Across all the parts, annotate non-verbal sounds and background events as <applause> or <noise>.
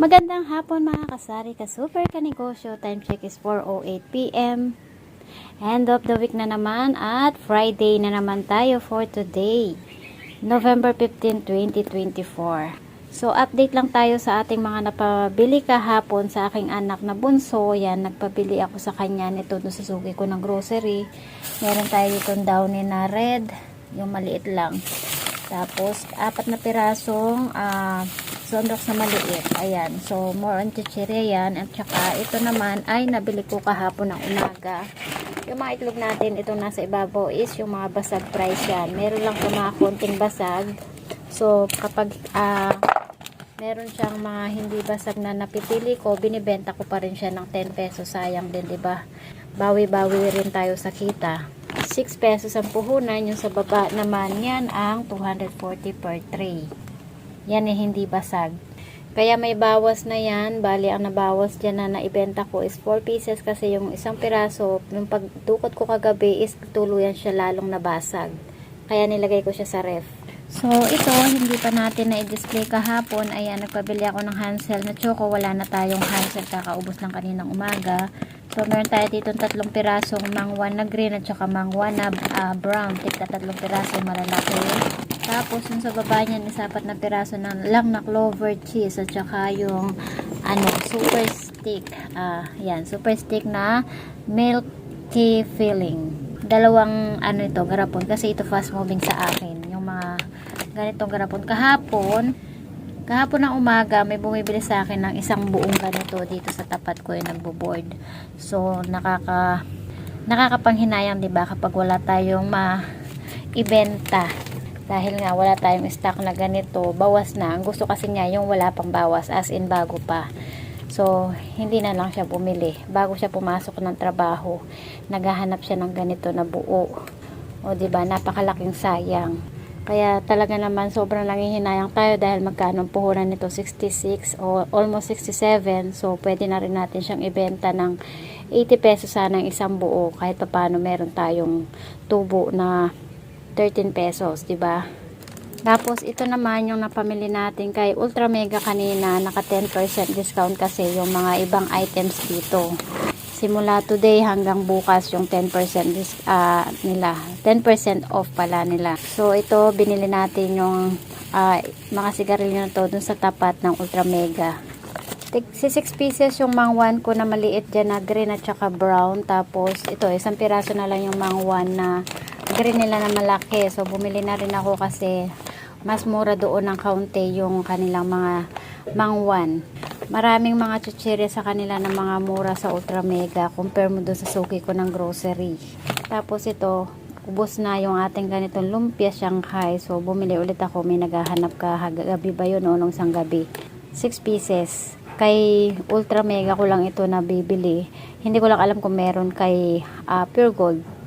Magandang hapon mga kasari ka super kanegosyo. Time check is 4.08pm. End of the week na naman at Friday na naman tayo for today. November 15, 2024. So, update lang tayo sa ating mga napabili kahapon sa aking anak na bunso. Yan, nagpabili ako sa kanya nito doon sa suki ko ng grocery. Meron tayo dito downy na red. Yung maliit lang. Tapos, apat na pirasong ah, sundox na maliit. Ayan. So, more on chichirya yan. At saka, ito naman ay nabili ko kahapon ng umaga. Yung mga itlog natin, itong nasa ibabaw is yung mga basag price yan. Meron lang po mga konting basag. So, kapag ah, meron siyang mga hindi basag na napipili ko, binibenta ko pa rin siya ng 10 pesos. Sayang din, di ba? Bawi-bawi rin tayo sa kita. 6 pesos ang puhunan. Yung sa baba naman, yan ang 240 per tray. Yan eh, hindi basag. Kaya may bawas na yan. Bali, ang nabawas dyan na naibenta ko is 4 pieces kasi yung isang piraso, yung pagdukot ko kagabi is tuluyan siya lalong nabasag. Kaya nilagay ko siya sa ref. So, ito, hindi pa natin na-display kahapon. Ayan, nagpabili ako ng Hansel na choco. Wala na tayong Hansel. Kakaubos lang kaninang umaga. So, meron tayo dito tatlong pirasong mangwan na green at saka mangwan na ah, brown. Tigta tatlong piraso malalaki. Tapos, yung sa baba niyan, is apat na piraso ng lang na clover cheese at saka yung ano, super stick. Ah, yan, super stick na milky filling. Dalawang ano ito, garapon kasi ito fast moving sa akin. Yung mga ganitong garapon kahapon. Kahapon ng umaga, may bumibili sa akin ng isang buong ganito dito sa tapat ko yung nagbo-board. So, nakaka nakakapanghinayang 'di ba kapag wala tayong ma-ibenta dahil nga wala tayong stock na ganito bawas na. Ang gusto kasi niya yung wala pang bawas as in bago pa. So hindi na lang siya bumili. Bago siya pumasok ng trabaho naghahanap siya ng ganito na buo. O ba? Napakalaking sayang. Kaya talaga naman sobrang nangihinayang tayo dahil magkano puhunan nito? 66 o almost 67 so pwede na rin natin siyang ibenta ng 80 pesos sana ang isang buo kahit pa paano meron tayong tubo na 13 pesos, 'di ba? Tapos ito naman yung napamili natin kay Ultra Mega kanina, naka 10% discount kasi yung mga ibang items dito. Simula today hanggang bukas yung 10% dis ah, nila. 10% off pala nila. So ito binili natin yung ah, mga sigarilyo na to dun sa tapat ng Ultra Mega. Si 6 pieces yung mangwan ko na maliit dyan na green at saka brown. Tapos ito, isang piraso na lang yung mangwan na green nila na malaki. So bumili na rin ako kasi mas mura doon ng kaunti yung kanilang mga mangwan. Maraming mga chuchiri sa kanila na mga mura sa Ultra Mega compare mo doon sa suki ko ng grocery. Tapos ito, ubos na yung ating ganitong lumpia Shanghai. So bumili ulit ako. May naghahanap ka gabi ba yun o nung isang gabi. 6 pieces kay Ultra Mega ko lang ito na bibili. Hindi ko lang alam kung meron kay ah, Pure Gold.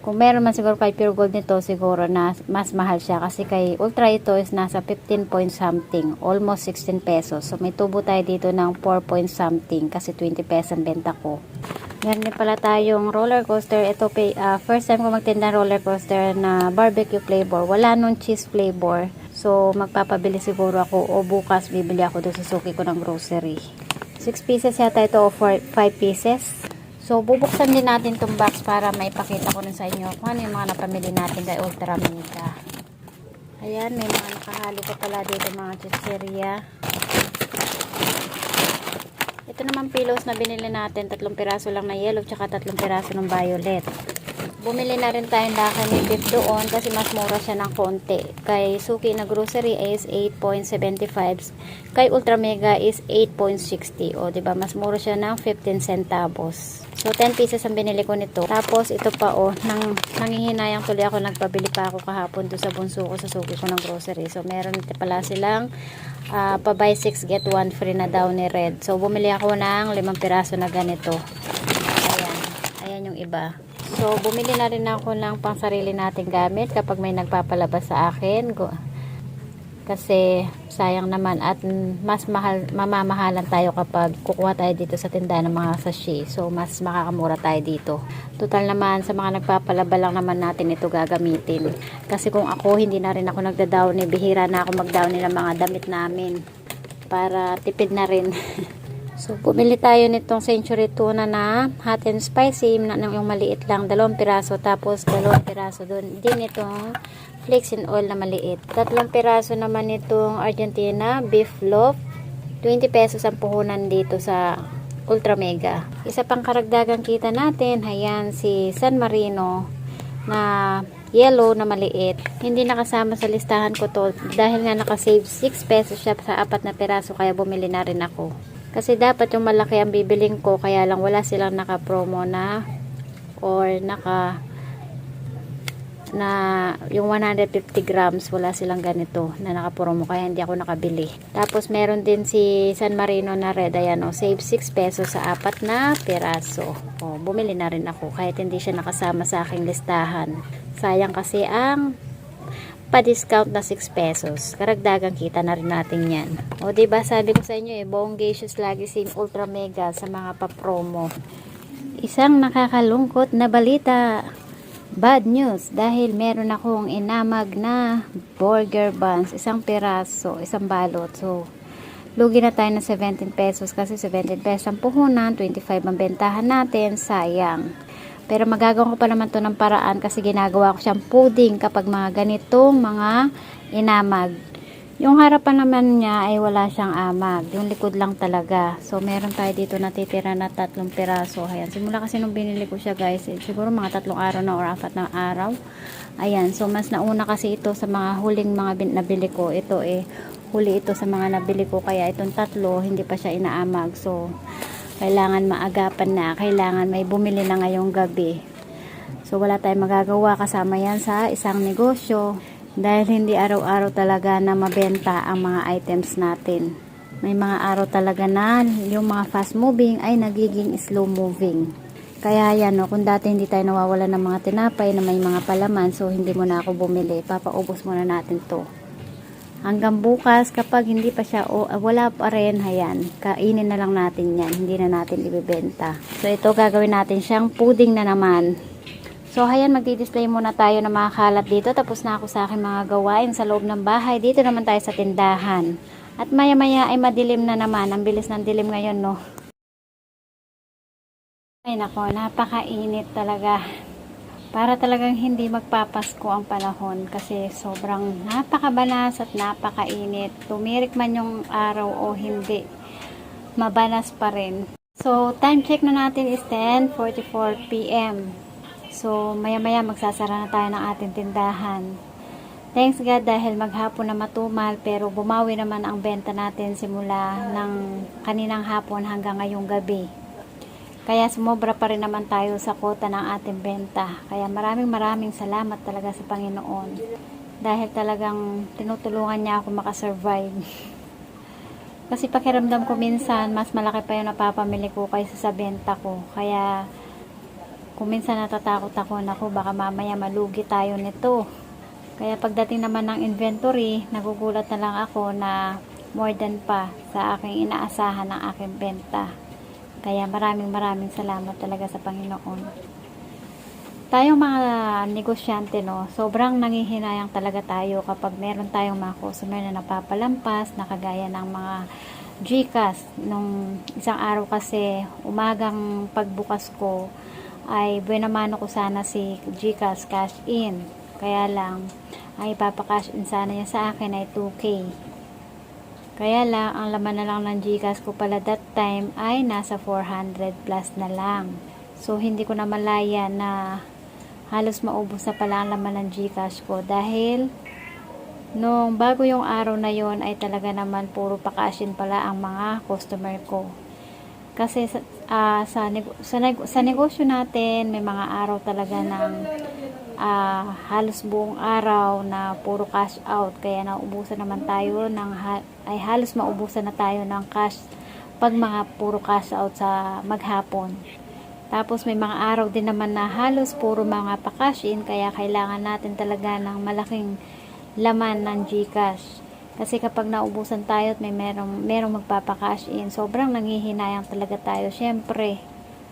Kung meron man siguro kay Pure Gold nito, siguro na mas mahal siya. Kasi kay Ultra ito is nasa 15 point something. Almost 16 pesos. So may tubo tayo dito ng 4 point something. Kasi 20 pesos ang benta ko. Meron din pala tayong roller coaster. Ito, ah, first time ko magtinda roller coaster na barbecue flavor. Wala nung cheese flavor. So, magpapabili siguro ako o bukas bibili ako doon sa suki ko ng grocery. 6 pieces yata ito o 5 pieces. So, bubuksan din natin itong box para maipakita ko rin sa inyo kung ano yung mga napamili natin kay Ultra Mega. Ayan, may mga nakahalo pa pala dito mga chicheria. Ito naman pillows na binili natin, tatlong piraso lang na yellow, tsaka tatlong piraso ng violet. Bumili na rin tayong laka ni Pip doon kasi mas mura siya ng konti. Kay Suki na grocery is 8.75. Kay Ultra Mega is 8.60. O, ba Mas mura siya ng 15 centavos. So, 10 pieces ang binili ko nito. Tapos, ito pa, oh, nang, nangihinayang tuloy ako, nagpabili pa ako kahapon doon sa bunso ko sa suki ko ng grocery. So, meron pala silang ah, pa buy 6 get 1 free na daw ni Red. So, bumili ako ng 5 piraso na ganito. Ayan. Ayan yung iba. So, bumili na rin ako ng pang sarili nating gamit kapag may nagpapalabas sa akin. Kasi sayang naman at mas mahal, mamamahalan tayo kapag kukuha tayo dito sa tindahan ng mga sachet. So, mas makakamura tayo dito. Total naman, sa mga nagpapalaba lang naman natin ito gagamitin. Kasi kung ako, hindi na rin ako nagda-downy. Bihira na ako mag-downy ng mga damit namin. para tipid na rin. <laughs> so, bumili tayo nitong century tuna na hot and spicy, na, yung maliit lang, dalawang piraso, tapos dalawang piraso doon. Din itong flakes and oil na maliit. Tatlong piraso naman itong Argentina beef loaf. 20 pesos ang puhunan dito sa Ultra Mega. Isa pang karagdagang kita natin, ayan si San Marino na yellow na maliit. Hindi nakasama sa listahan ko to dahil nga nakasave 6 pesos siya sa apat na peraso kaya bumili na rin ako. Kasi dapat yung malaki ang bibiling ko kaya lang wala silang naka-promo na or naka na yung 150 grams wala silang ganito na nakapromo kaya hindi ako nakabili. Tapos meron din si San Marino na red ayan o save 6 pesos sa apat na peraso o bumili na rin ako kahit hindi siya nakasama sa aking listahan. Sayang kasi ang pa-discount na 6 pesos. Karagdagang kita na rin natin yan. O diba? Sabi ko sa inyo eh Bongacious lagi sing ultra mega sa mga pa-promo. Isang nakakalungkot na balita. Bad news. Dahil meron akong inamag na burger buns, isang piraso, isang balot. So, lugi na tayo ng 17 pesos kasi 17 pesos ang puhunan, 25 ang bentahan natin, sayang. Pero magagawa ko pa naman to ng paraan kasi ginagawa ko siyang pudding kapag mga ganitong mga inamag. Yung harapan naman niya ay wala siyang amag. Yung likod lang talaga. So, meron tayo dito natitira na tatlong piraso. Ayan. Simula kasi nung binili ko siya guys, eh, siguro mga tatlong araw na or apat na araw. Ayan. So, mas nauna kasi ito sa mga huling mga nabili ko. Ito eh, huli ito sa mga nabili ko. Kaya itong tatlo, hindi pa siya inaamag. So, kailangan maagapan na. Kailangan may bumili na ngayong gabi. So, wala tayong magagawa kasama yan sa isang negosyo dahil hindi araw-araw talaga na mabenta ang mga items natin. May mga araw talaga na yung mga fast moving ay nagiging slow moving. Kaya yan, no, kung dati hindi tayo nawawala ng mga tinapay na may mga palaman, so hindi mo na ako bumili, papaubos muna natin to. Hanggang bukas, kapag hindi pa siya, o wala pa rin, hayan, kainin na lang natin yan, hindi na natin ibibenta. So ito, gagawin natin siyang pudding na naman. So, ayan, magdi-display muna tayo ng mga kalat dito. Tapos na ako sa aking mga gawain sa loob ng bahay. Dito naman tayo sa tindahan. At maya-maya ay madilim na naman. Ang bilis ng dilim ngayon, no? Ay, nako, napakainit talaga. Para talagang hindi magpapasko ang panahon kasi sobrang napakabanas at napakainit. Tumirik man yung araw o hindi, mabanas pa rin. So, time check na natin is 10.44 p.m. So, maya-maya magsasara na tayo ng ating tindahan. Thanks God dahil maghapon na matumal pero bumawi naman ang benta natin simula ng kaninang hapon hanggang ngayong gabi. Kaya sumobra pa rin naman tayo sa kota ng ating benta. Kaya maraming maraming salamat talaga sa Panginoon. Dahil talagang tinutulungan niya ako makasurvive. <laughs> Kasi pakiramdam ko minsan, mas malaki pa yung napapamili ko kaysa sa benta ko. Kaya kung minsan natatakot ako, naku, baka mamaya malugi tayo nito. Kaya pagdating naman ng inventory, nagugulat na lang ako na more than pa sa aking inaasahan ng aking benta. Kaya maraming maraming salamat talaga sa Panginoon. Tayong mga negosyante, no, sobrang nangihinayang talaga tayo kapag meron tayong mga customer na napapalampas, na kagaya ng mga Gcash. Nung isang araw kasi, umagang pagbukas ko, ay buenamano ko sana si Gcash cash in. Kaya lang, ay papakash in sana niya sa akin ay 2K. Kaya lang, ang laman na lang ng Gcash ko pala that time ay nasa 400 plus na lang. So, hindi ko na malaya na halos maubos na pala ang laman ng Gcash ko dahil nung bago yung araw na yon ay talaga naman puro pakashin pala ang mga customer ko. Kasi ah, sa, nego- sa, sa negosyo natin, may mga araw talaga ng ah, halos buong araw na puro cash out. Kaya naubusan naman tayo ng ay halos maubusan na tayo ng cash pag mga puro cash out sa maghapon. Tapos may mga araw din naman na halos puro mga pa-cash in kaya kailangan natin talaga ng malaking laman ng GCash. Kasi kapag naubusan tayo at may merong, merong magpapakash in, sobrang nangihinayang talaga tayo. Siyempre,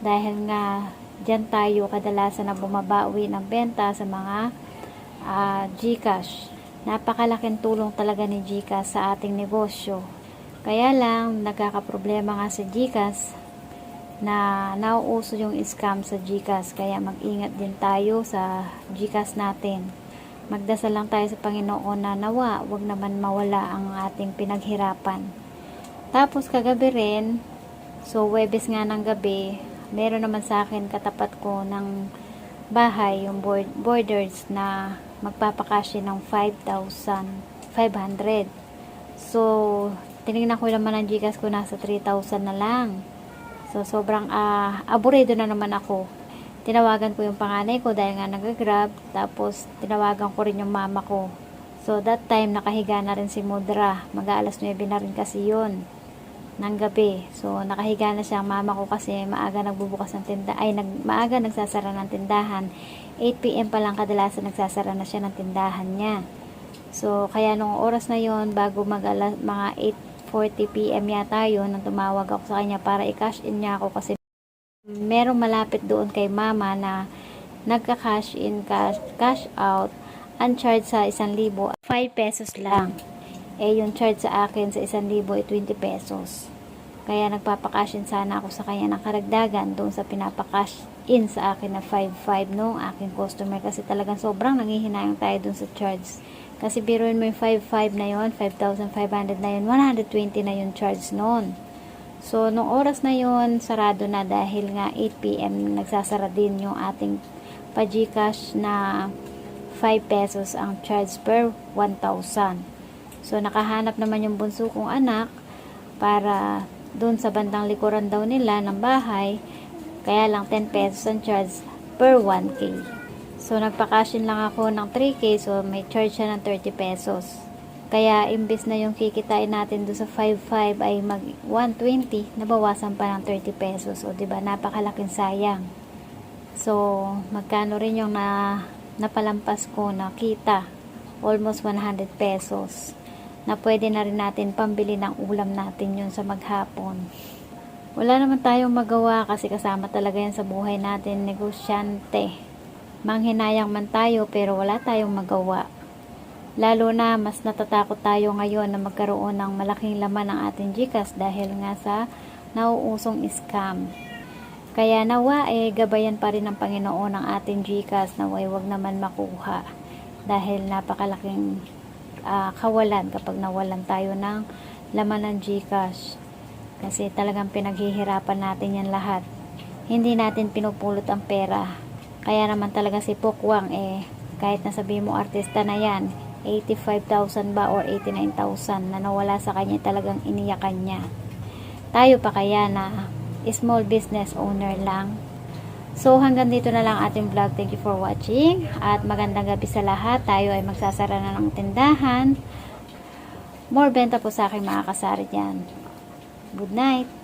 dahil nga dyan tayo kadalasan na bumabawi ng benta sa mga ah, Gcash. Napakalaking tulong talaga ni Gcash sa ating negosyo. Kaya lang, nagkakaproblema nga sa GCash na nauuso yung scam sa GCash. Kaya mag-ingat din tayo sa GCash natin. Magdasal lang tayo sa Panginoon na nawa, wag naman mawala ang ating pinaghirapan. Tapos kagabi rin, so Webes nga ng gabi, meron naman sa akin katapat ko ng bahay, yung board, borders na magpapakasya ng 5,500. So, tinignan ko naman ang Gcash ko nasa 3,000 na lang. So, sobrang ah, aburrido na naman ako. Tinawagan ko yung panganay ko dahil nga nag-grab. Tapos, tinawagan ko rin yung mama ko. So, that time, nakahiga na rin si Mudra. Mag-aalas 9 na rin kasi yun ng gabi. So, nakahiga na siya mama ko kasi maaga nagbubukas ng tinda ay nag, maaga nagsasara ng tindahan. 8pm pa lang kadalasan nagsasara na siya ng tindahan niya. So, kaya nung oras na yon bago mag alas, mga 8.40pm yata yun, nang tumawag ako sa kanya para i-cash in niya ako kasi merong malapit doon kay mama na nagka-cash in, cash, cash out, uncharged sa 1,000, 5 pesos lang. Eh, yung charge sa akin sa 1,000 ay 20 pesos. Kaya nagpapakash in sana ako sa kanya ng karagdagan doon sa pinapakash in sa akin na 5.5 nung aking customer kasi talagang sobrang nangihinayang tayo doon sa charge. Kasi biruin mo yung 5.5 na yon 5,500 na yun, 120 na yung charge noon. So, nung oras na yon sarado na dahil nga 8pm nagsasara din yung ating pa-Gcash na 5 pesos ang charge per 1,000. So, nakahanap naman yung bunso kong anak para doon sa bandang likuran daw nila ng bahay. Kaya lang 10 pesos ang charge per 1K. So, nagpakashin lang ako ng 3K. So, may charge siya ng 30 pesos. Kaya, imbes na yung kikitain natin doon sa 5.5 ay mag 120, nabawasan pa ng 30 pesos. O, 'di ba Napakalaking sayang. So, magkano rin yung na, napalampas ko na kita? Almost 100 pesos na pwede na rin natin pambili ng ulam natin yun sa maghapon. Wala naman tayong magawa kasi kasama talaga yan sa buhay natin, negosyante. Manghinayang man tayo pero wala tayong magawa. Lalo na mas natatakot tayo ngayon na magkaroon ng malaking laman ng ating Gcash dahil nga sa nauusong scam. Kaya nawa eh gabayan pa rin ng Panginoon ang ating Gcash na wag naman makuha dahil napakalaking ah, kawalan kapag nawalan tayo ng laman ng Gcash. Kasi talagang pinaghihirapan natin yan lahat. Hindi natin pinupulot ang pera. Kaya naman talaga si Pokwang eh, kahit nasabi mo artista na yan, 85,000 ba or 89,000 na nawala sa kanya talagang iniyakan niya. Tayo pa kaya na small business owner lang. So hanggang dito na lang ating vlog. Thank you for watching. At magandang gabi sa lahat. Tayo ay magsasara na ng tindahan. More benta po sa aking mga kasari dyan. Good night.